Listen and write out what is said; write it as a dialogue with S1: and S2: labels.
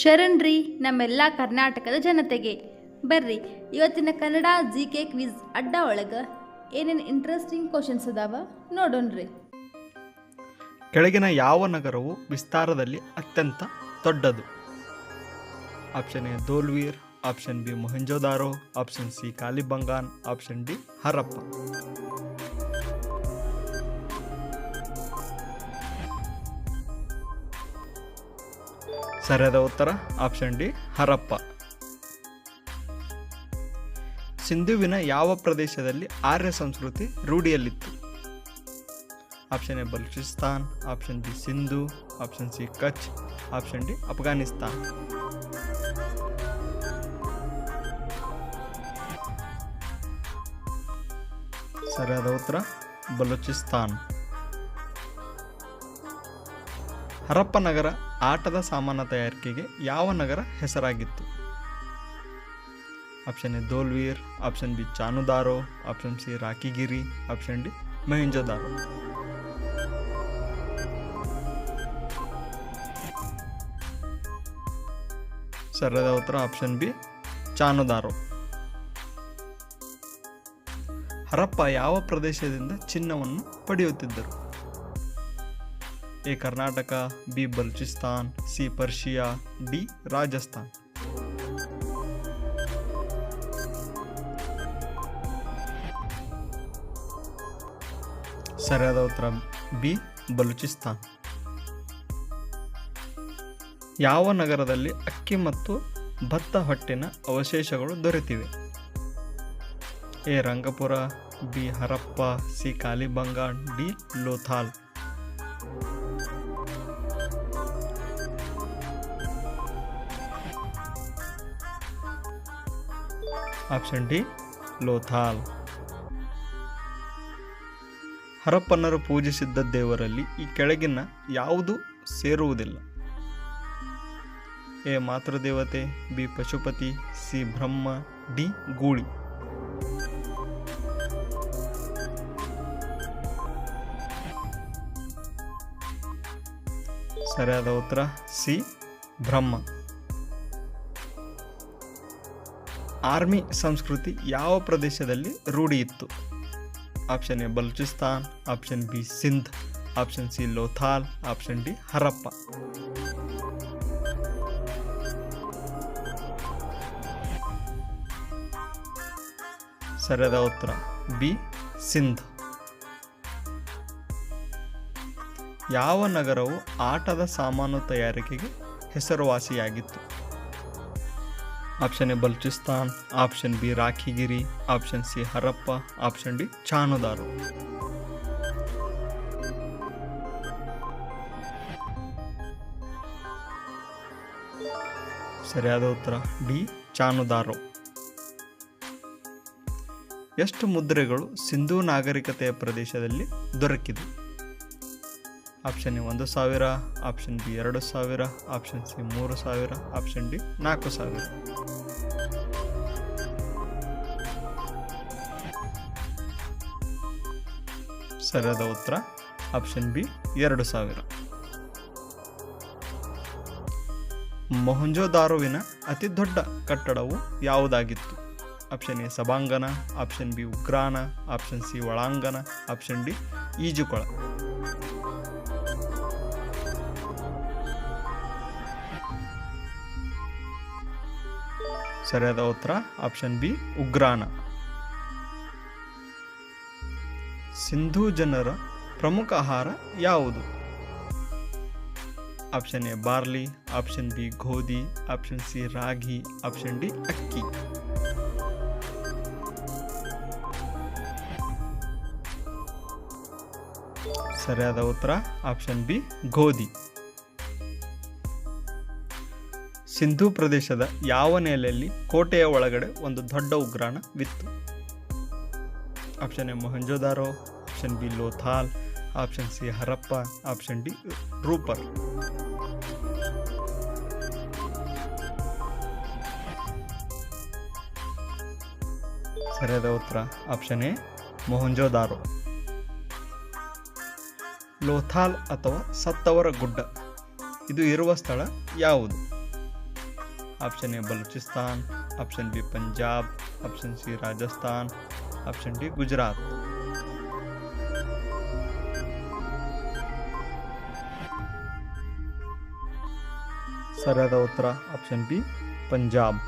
S1: ಶರಣ್ರಿ ನಮ್ಮೆಲ್ಲ ಕರ್ನಾಟಕದ ಜನತೆಗೆ. ಬರ್ರಿ, ಇವತ್ತಿನ ಕನ್ನಡ ಜಿ ಕೆ ಕ್ವಿಜ್ ಅಡ್ಡ ಒಳಗೆ ಏನೇನು ಇಂಟ್ರೆಸ್ಟಿಂಗ್ ಕ್ವಶನ್ಸ್ ಅದಾವ ನೋಡೋಣ್ರಿ
S2: ಕೆಳಗಿನ ಯಾವ ನಗರವು ವಿಸ್ತಾರದಲ್ಲಿ ಅತ್ಯಂತ ದೊಡ್ಡದು? Option A Dholavira option B Mohenjodaro option C Kalibangan option D Harappa ಸರಿಯಾದ ಉತ್ತರ ಆಪ್ಷನ್ ಡಿ ಹರಪ್ಪ. ಸಿಂಧುವಿನ ಯಾವ ಪ್ರದೇಶದಲ್ಲಿ ಆರ್ಯ ಸಂಸ್ಕೃತಿ ರೂಢಿಯಲ್ಲಿತ್ತು? Option A Baluchistan. Option B Sindhu. Option C Kutch. Option D Afghanistan. ಸರಿಯಾದ ಉತ್ತರ, ಬಲೂಚಿಸ್ತಾನ್. ಹರಪ್ಪ ನಗರ ಆಟದ ಸಾಮಾನ ತಯಾರಿಕೆಗೆ ಯಾವ ನಗರ ಹೆಸರಾಗಿತ್ತು? Option A Dholavira option B Chanhudaro option C Rakhigarhi option D Mohenjodaro. ಸರಿಯಾದ ಉತ್ತರ ಆಪ್ಷನ್ ಬಿ ಚಾನುದಾರೋ. ಹರಪ್ಪ ಯಾವ ಪ್ರದೇಶದಿಂದ ಚಿನ್ನವನ್ನು ಪಡೆಯುತ್ತಿದ್ದರು? A Karnataka, B Baluchistan, C Persia, D Rajasthan. ಸರಿಯಾದ ಉತ್ತರ, ಬಿ ಬಲೂಚಿಸ್ತಾನ್. ಯಾವ ನಗರದಲ್ಲಿ ಅಕ್ಕಿ ಮತ್ತು ಭತ್ತ ಹೊಟ್ಟಿನ ಅವಶೇಷಗಳು ದೊರೆತಿವೆ? A Rangpur, B Harappa, C Kalibangan D Lothal. Option D, Lothal. ಹರಪ್ಪನ್ನರು ಪೂಜಿಸಿದ್ದ ದೇವರಲ್ಲಿ ಈ ಕೆಳಗಿನ ಯಾವುದು ಸೇರುವುದಿಲ್ಲ. A, ಮಾತೃದೇವತೆ, B, Pashupati, C, Brahma, D, ಗೂಳಿ. ಸರಿಯಾದ ಉತ್ತರ, ಸಿ, ಬ್ರಹ್ಮ. ಆರ್ಮಿ ಸಂಸ್ಕೃತಿ ಯಾವ ಪ್ರದೇಶದಲ್ಲಿ ರೂಢಿ ಇತ್ತು? Option A Baluchistan, option B Sindh, option C Lothal, option D Harappa. ಸರಿಯಾದ ಉತ್ತರ, ಬಿ ಸಿಂಧ್. ಯಾವ ನಗರವು ಆಟದ ಸಾಮಾನು ತಯಾರಿಕೆಗೆ ಹೆಸರುವಾಸಿಯಾಗಿತ್ತು? Option A Baluchistan option B Rakhigarhi option C Harappa option D Chanhudaro ಸರಿಯಾದ ಉತ್ತರ ಡಿ ಚಾನುದಾರು ಎಷ್ಟು ಮುದ್ರೆಗಳು ಸಿಂಧೂ ನಾಗರಿಕತೆಯ ಪ್ರದೇಶದಲ್ಲಿ ದೊರಕಿದೆ ಆಪ್ಷನ್ ಎ ಒಂದು ಸಾವಿರ, ಆಪ್ಷನ್ ಬಿ ಎರಡು ಸಾವಿರ, ಆಪ್ಷನ್ ಸಿ ಮೂರು ಸಾವಿರ, ಆಪ್ಷನ್ ಡಿ ನಾಲ್ಕು ಸಾವಿರ. ಸರಿಯಾದ ಉತ್ತರ, ಆಪ್ಷನ್ ಬಿ ಎರಡು ಸಾವಿರ. ಮೊಹಂಜೋದಾರೋವಿನ ಅತಿ ದೊಡ್ಡ ಕಟ್ಟಡವು ಯಾವುದಾಗಿತ್ತು? ಆಪ್ಷನ್ ಎ ಸಭಾಂಗಣ, ಆಪ್ಷನ್ ಬಿ ಉಗ್ರಾಣ, ಆಪ್ಷನ್ ಸಿ ಒಳಾಂಗಣ, ಆಪ್ಷನ್ ಡಿ ಈಜುಕೊಳ. ಸರಿಯಾದ ಉತ್ತರ ಆಪ್ಷನ್ ಬಿ ಉಗ್ರಾಣ. ಸಿಂಧೂ ಜನರ ಪ್ರಮುಖ ಆಹಾರ ಯಾವುದು? Option A barley option B ಗೋಧಿ ಆಪ್ಷನ್ ಸಿ ರಾಗಿ ಆಪ್ಷನ್ ಡಿ ಅಕ್ಕಿ. ಸರಿಯಾದ ಉತ್ತರ ಆಪ್ಷನ್ ಬಿ ಗೋಧಿ. ಸಿಂಧೂ ಪ್ರದೇಶದ ಯಾವ ನೆಲೆಯಲ್ಲಿ ಕೋಟೆಯ ಒಳಗಡೆ ಒಂದು ದೊಡ್ಡ ಉಗ್ರಾಣವಿತ್ತು option A Mohenjodaro, option B Lothal, option C Harappa, option D Ropar. ಸರಿಯಾದ ಉತ್ತರ, ಆಪ್ಷನ್ ಎ ಮೊಹಂಜೋದಾರೋ. ಲೋಥಾಲ್ ಅಥವಾ ಸತ್ತವರ ಗುಡ್ಡ. ಇದು ಇರುವ ಸ್ಥಳ ಯಾವುದು? Option A Baluchistan option B Punjab option C Rajasthan option D Gujarat ಸರಿಯಾದ ಉತ್ತರ ಆಪ್ಷನ್ ಬಿ ಪಂಜಾಬ್